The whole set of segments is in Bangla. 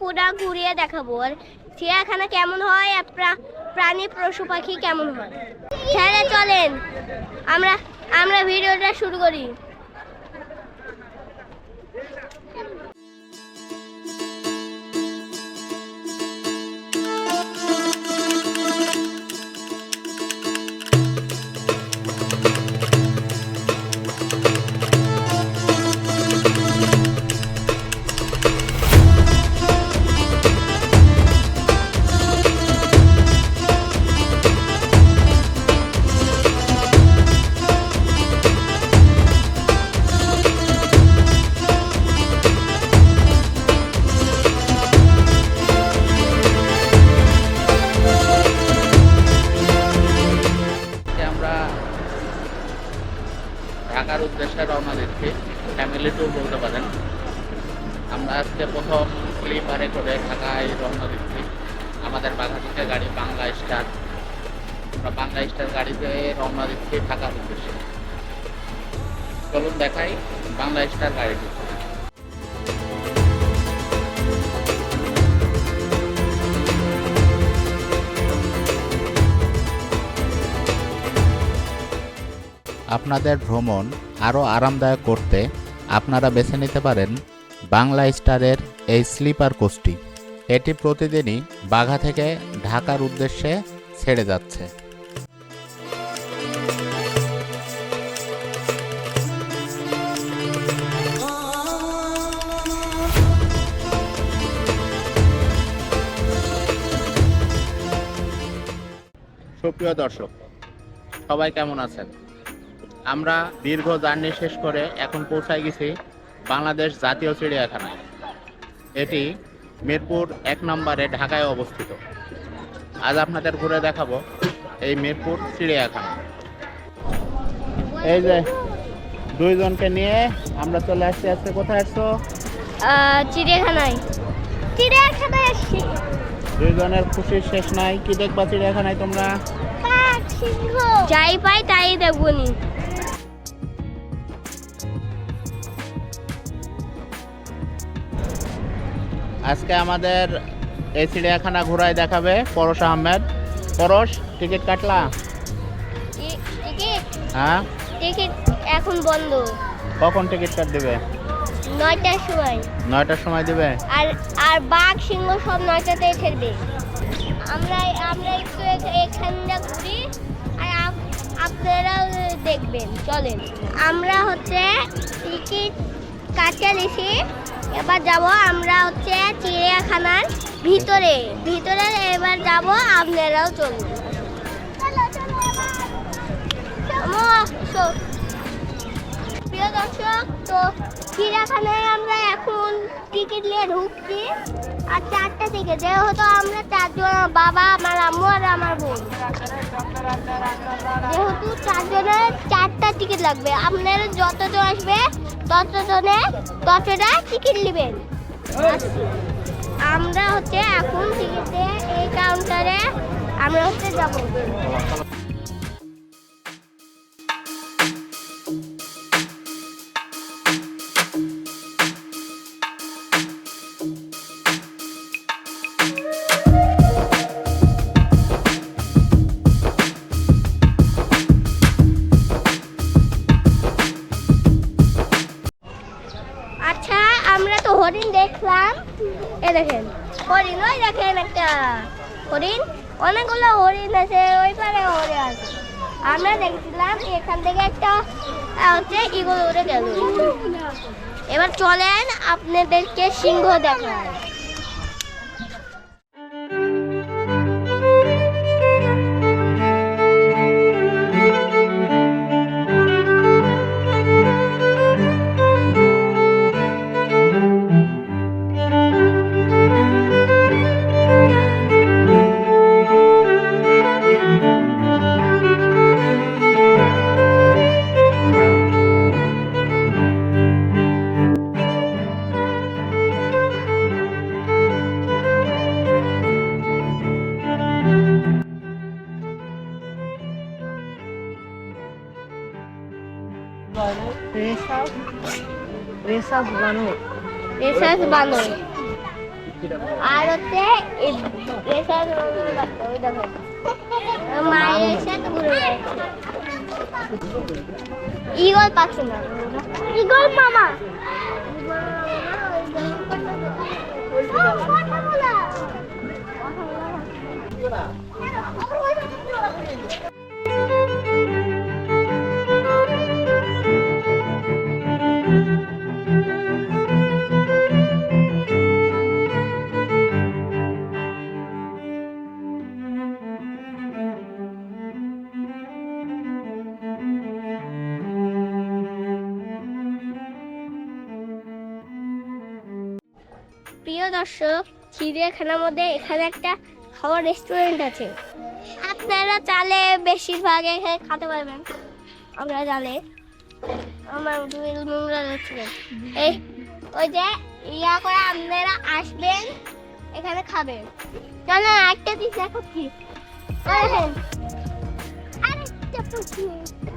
পুরা ঘুরিয়ে দেখাবো। আর চিড়িয়াখানা কেমন হয়? আর প্রা- প্রাণী পশু পাখি কেমন হয়? হ্যাঁ চলেন। আমরা আমরা ভিডিওটা শুরু করি। আমরা আজকে প্রথম স্লিপারে করে ঢাকায় রওনা দিচ্ছি। আমাদের বাঘাটিতে গাড়ি বাংলা স্টার। আমরা বাংলা স্টার গাড়িতে রওনা দিচ্ছি ঢাকার উদ্দেশ্যে। চলুন দেখাই বাংলা স্টার গাড়িটি। আপনাদের ভ্রমণ আরও আরামদায়ক করতে আপনারা বেছে নিতে পারেন বাংলা স্টারের এই স্লিপার কোচটি। এটি প্রতিদিনই বাঘা থেকে ঢাকার উদ্দেশ্যে ছেড়ে যাচ্ছে। সুপ্রিয় দর্শক, সবাই কেমন আছেন? আমরা দীর্ঘ জার্নি শেষ করে এখন পৌঁছায় গেছি বাংলাদেশ জাতীয় চিড়িয়াখানা। এটি মিরপুর এক নম্বরে ঢাকায় অবস্থিত। আজ আপনাদের ঘুরে দেখাবো এই মিরপুর চিড়িয়াখানা। এই যে দুইজনকে নিয়ে আমরা চলে আসছি। আজকে কোথায় আসছো? চিড়িয়াখানায়। চিড়িয়াখানায় আসছি। দুইজনের খুশির শেষ নাই। কি দেখবা চিড়িয়াখানায় তোমরা? যাই পাই তাই দেখব আজকে আমাদের এই চিড়িয়াখানা ঘোরায় দেখাবে পরশ আহমেদ। পরশ টিকিট কাটলা? টিকিট? হ্যাঁ? টিকিট এখন বন্ধ। কখন টিকিট কাট দিবে নয়টার সময়। নয়টার সময় দিবে? আর আর বাঘ সিংহ সব নয়টাতেই ছেড়বে আমরা আমরা একটু এখ- এখানটা ঘুরি আর আপ- আপনারাও দেখবেন চলেন। আমরা হচ্ছে টিকিট কাটিয়ে নিছি এবার যাব আমরা হচ্ছে চিড়িয়াখানার ভিতরে। ভিতরে এবার যাব আপনারাও চলুন। প্রিয় দর্শক, তো চিড়িয়াখানায় আমরা এখন টিকিট নিয়ে ঢুকছি। আর চারটা থেকে যেহেতু আমরা চারজন, বাবা, আমার আম্মু আর আমার বোন। যেহেতু চারজনের চারটা টিকিট লাগবে, আপনারা যতজন আসবে ততজনে ততটা টিকিট নেবেন। আমরা হচ্ছে এখন টিকিটে এই কাউন্টারে আমরা হচ্ছে যাব। এ দেখেন, হরিণ, ওই দেখেন একটা হরিণ, অনেকগুলো হরিণ আছে, ওই পারে হরিণ আছে। আমরা দেখছিলাম এখান থেকে একটা হচ্ছে ইগল উড়ে গেল। এবার চলেন আপনাদেরকে সিংহ দেখায়। রেসাস রেসাস বানর। রেসাস বানর। আর হচ্ছে দেখো মায়ের সাথে ঘুরে বেড়াচ্ছে ইগল পাখি না। ইগল মামা। প্রিয় দর্শক, চিড়িয়াখানার মধ্যে এখানে একটা খাওয়ার রেস্টুরেন্ট আছে। আপনারা চালে বেশিরভাগ এখানে খেতে পারবেন। আমরা জালে আমার নোংরা রেস্টুরেন্ট এই, ওই যে ইয়া করে আপনারা আসবেন, এখানে খাবেন। চলো একটা দিস দেখো কি।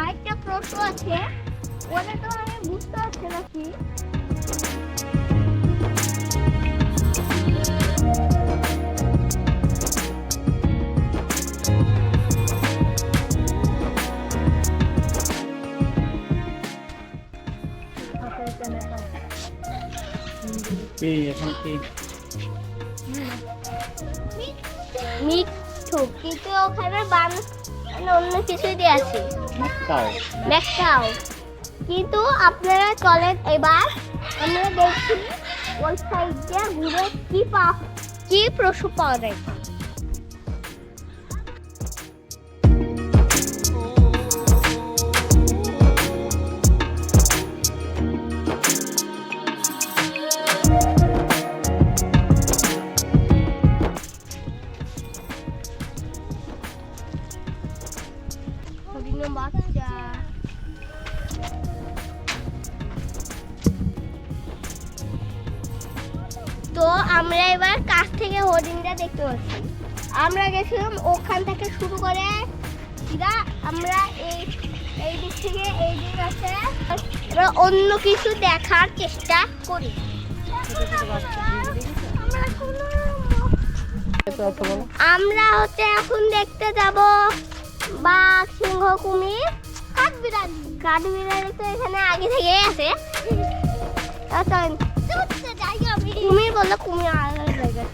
আরেকটা প্রশ্ন আছে। ওটা তো আমি বুঝতে পারছি না কি। কি এখন কি? মিঠু কিন্তু ওখানে বান মানে অন্য কিছু দিয়ে আছে। তাও ম্যাকাও কিন্তু আপনারা চলেন এবার। আমরা দেখছি ওই সাইড দিয়ে ঘুরে কি পা কি পশু পাওয়া যায়। তো আমরা এবার কাছ থেকে হরিণটা দেখতে পাচ্ছি। আমরা গেছিলাম ওখান থেকে শুরু করে সিধা আমরা এই এই দিক থেকে এই দিক আছে। অন্য কিছু দেখার চেষ্টা করি। আমরা হচ্ছে এখন দেখতে যাব বাঘ সিংহ কুমির কাঠবিড়ালি। কাঠবিড়ালি তো এখানে আগে থেকেই আছে। কুমির বলল কুমির আলাদা জায়গায়।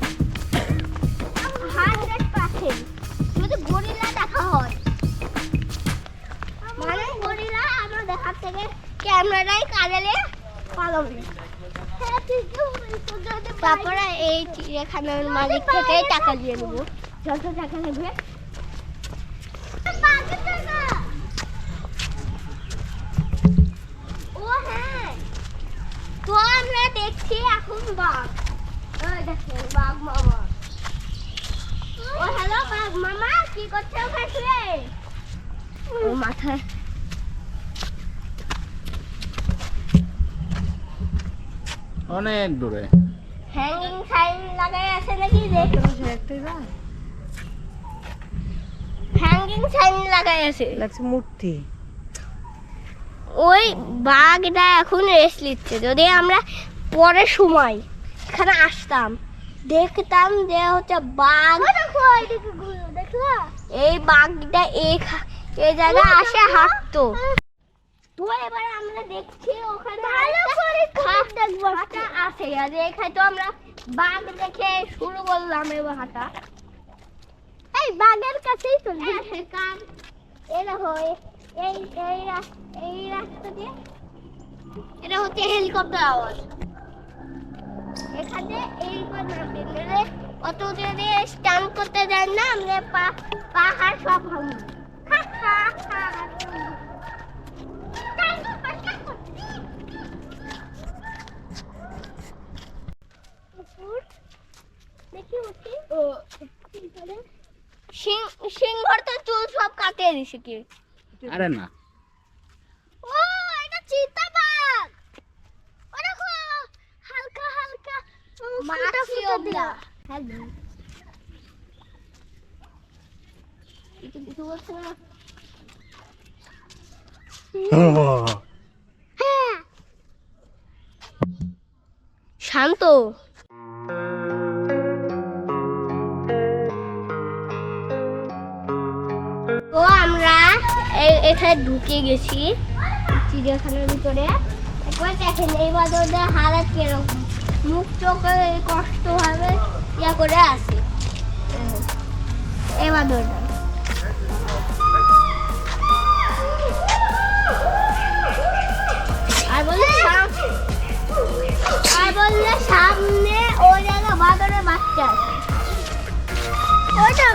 হান্ড্রেড পার্সেন্ট যদি গরিলা দেখা হয়। মানে গরিলা আমরা দেখার থেকে ক্যামেরাটাই কাজে পালাবে তারপরে এই চিড়িয়াখানার মালিক থেকে টাকা দিয়ে নেব। যত টাকা নেবে ও হ্যাঁ তো আমরা দেখছি এখন বাঘ। ওই দেখো বাঘ মামা। ও হ্যালো বাঘ মামা কি করছ ওখানে শুয়ে? ও মাথায়। অনেক দূরে। হ্যাঙ্গিং সাইন লাগাই আছে নাকি? দেখ। হ্যাঙ্গিং সাইন লাগাই আছে। লাগছে মূর্তি। ওই বাঘটা এখন রেস্ট নিচ্ছে। যদি আমরা পরের সময় এখানে আসতাম। দেখতাম যে হচ্ছে বাঘ। এই বাঘটা এই জায়গায় আসে হাঁটতো। তো এবার আমরা দেখছি ওখানে হাঁটা আছে। আর এখানে তো আমরা বাঘ দেখে শুরু করলাম এবার হাঁটা। এই বাঘের কাছেই তো কার? এই দেখো এই এই এই রাস্তা দিয়ে এটা হচ্ছে হেলিকপ্টার আওয়াজ। এখানে এই নামবে অত যদি স্টান করতে যান না? আমরা পাহাড় সব ভাঙবো সিংহর তো চুল সব কাটিয়ে দিছে কি আরে না। হ্যাঁ। শান্ত। তো আমরা এখানে ঢুকে গেছি চিড়িয়াখানার ভিতরে। একবার দেখেন এই বাজারদের হালাত কীরকম। মুখ চোখে কষ্ট ভাবে ইয়া করে আসে এই বাদরটা আর বললে আর বললে সামনে ওই জায়গা বাদরের বাচ্চা আছে। ওইটা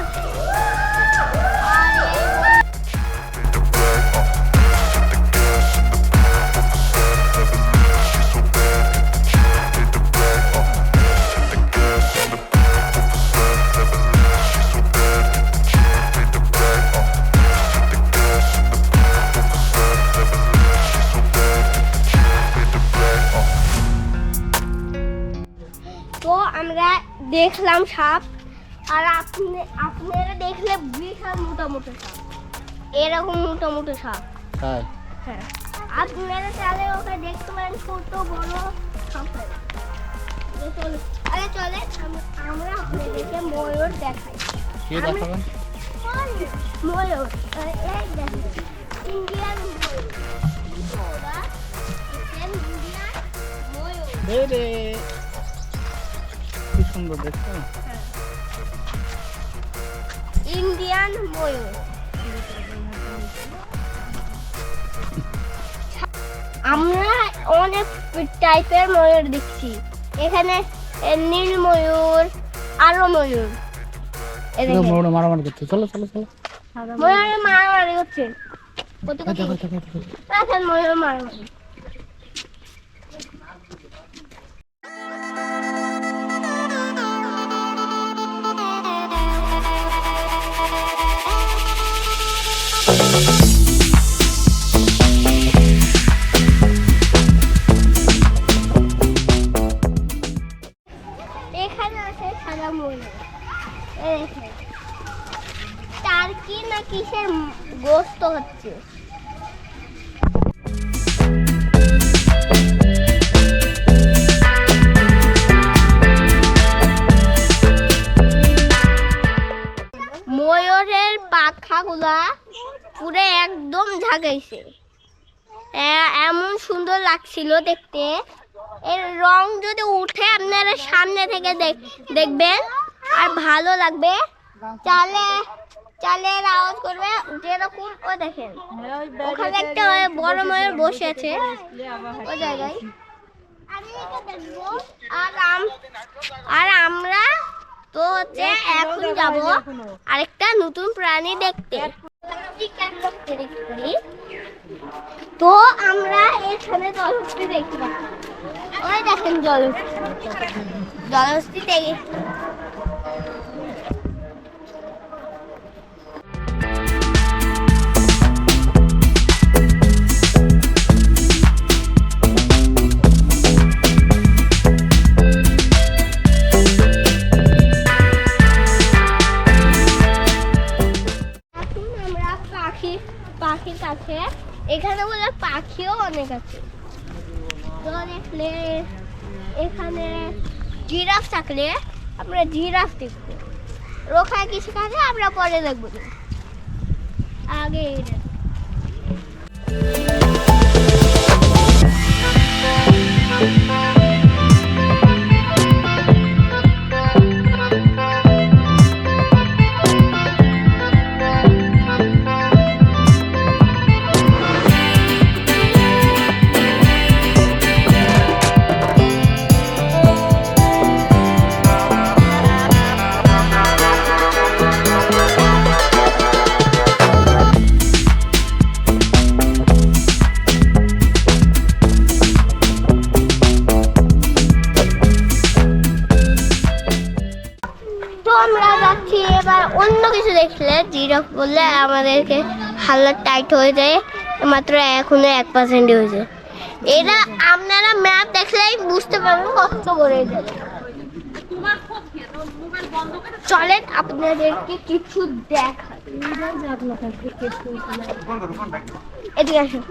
দেখলাম সাপ আর আপনি আপনারা দেখলে বিশাল মোটা মোটা সাপ। এরকম মোটা মোটা সাপ। তাই? হ্যাঁ। আপনারা তাহলে ওকে দেখতে পারেন ছোট বড় সব চলো। আরে চলে আমরা আপনাদেরকে ময়ূর দেখাই। কি দেখাবেন ময়ূর। এই দেখেন ইন্ডিয়ান ময়ূর। ওরা সুন্দর দেখছ ইন্ডিয়ান ময়ূর আমরা অনেক টাইপের ময়ূর দেখছি। এখানে নীল ময়ূর আরও ময়ূর। এ মারামারি করছে। চলো চলো চলো। ময়ূরে মারামারি হচ্ছে। কত কত দেখো দেখো দেখো দেখেন ময়ূর মারামারি। এর রং যদি উঠে আপনারা সামনে থেকে দেখ- দেখবেন, আর ভালো লাগবে চালে চালের আওয়াজ করবে যেরকম ও দেখেন। ওখানে একটা বড় ময়ূর বসে আছে ওই জায়গায়। আর আর আমরা তো হচ্ছে এখন যাব আরেকটা নতুন প্রাণী দেখতে। তো আমরা এখানে জলহস্তি দেখতে পাচ্ছি। ওই দেখেন দেখে আমরা পাখি পাখির কাছে এখানে বলে পাখিও অনেক আছে। দেখলে এখানে জিরাফ থাকলে আমরা জিরাফ দেখব। ওখানে কিছু কাজে আমরা পরে দেখব। আগে অন্য কিছু দেখলে জিরাফ বললে আমাদেরকে হাল্লা টাইট হয়ে যায়, মাত্র এখনও এক পার্সেন্ট হয়েছে। এটা আপনারা ম্যাপ দেখলেই বুঝতে পারবেন কষ্ট এটা চলেন, আপনাদেরকে কিছু দেখা এদিকে আসুন।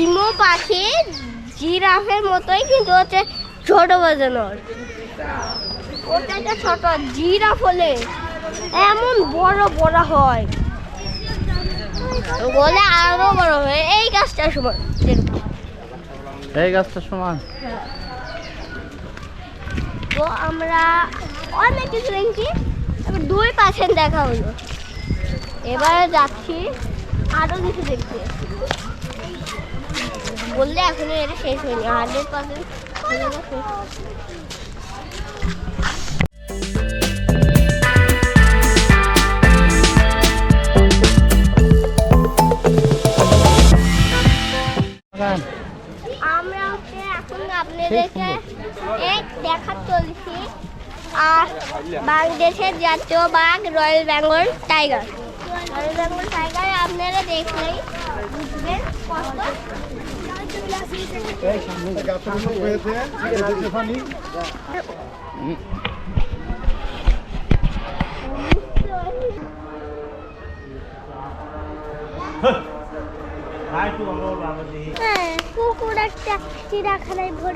ইমো পাখি জিরাফের মতোই কিন্তু হচ্ছে ছোট বাজানোর ওটা একটা ছোট জিরাফ হলে এমন বড় বড় হয়। বলে আরও বড় হয়। এই গাছটার সময় এই গাছটা সমান? তো আমরা অনেক কিছু দেখছি দুই পার্সেন্ট দেখা হলো। এবারে যাচ্ছি আরও কিছু দেখতে বললে এখনও এটা শেষ হয়নি হান্ড্রেড পার্সেন্ট আমরা এখন আপনাদেরকে দেখা চলছি। আর বাংলাদেশের জাতীয় বাঘ royal Bengal tiger. Royal Bengal tiger আপনারা দেখলেই বুঝবেন কত হ্যাঁ কুকুর একটা চিড়াখানায় ভরে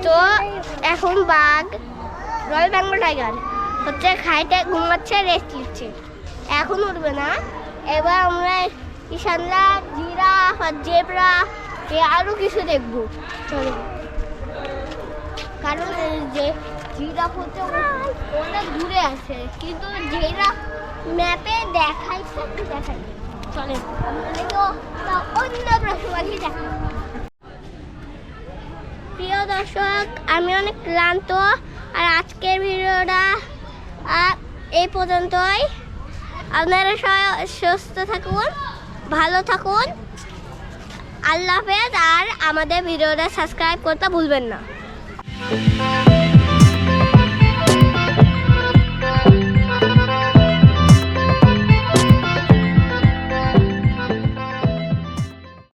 তো এখন বাঘ, রয়্যাল বেঙ্গল টাইগার হচ্ছে খাইতে, ঘুমাচ্ছে রেস্ট নিচ্ছে। এখন উঠবে না। এবার আমরা ইশানরা জিরাফ আর জেবরা এ আরও কিছু দেখব। চলো। কারণ যে জিরাফ হচ্ছে অনেক দূরে আছে, কিন্তু যেটা ম্যাপে দেখাই চলেন তো তা অন্য পশুপাখি দেখা। প্রিয় দর্শক, আমি অনেক ক্লান্ত, আর আজকের ভিডিওটা এই পর্যন্তই। আপনারা সুস্থ থাকুন, ভালো থাকুন। আল্লাহ হাফেজ আর আমাদের ভিডিওটা সাবস্ক্রাইব করতে ভুলবেন না।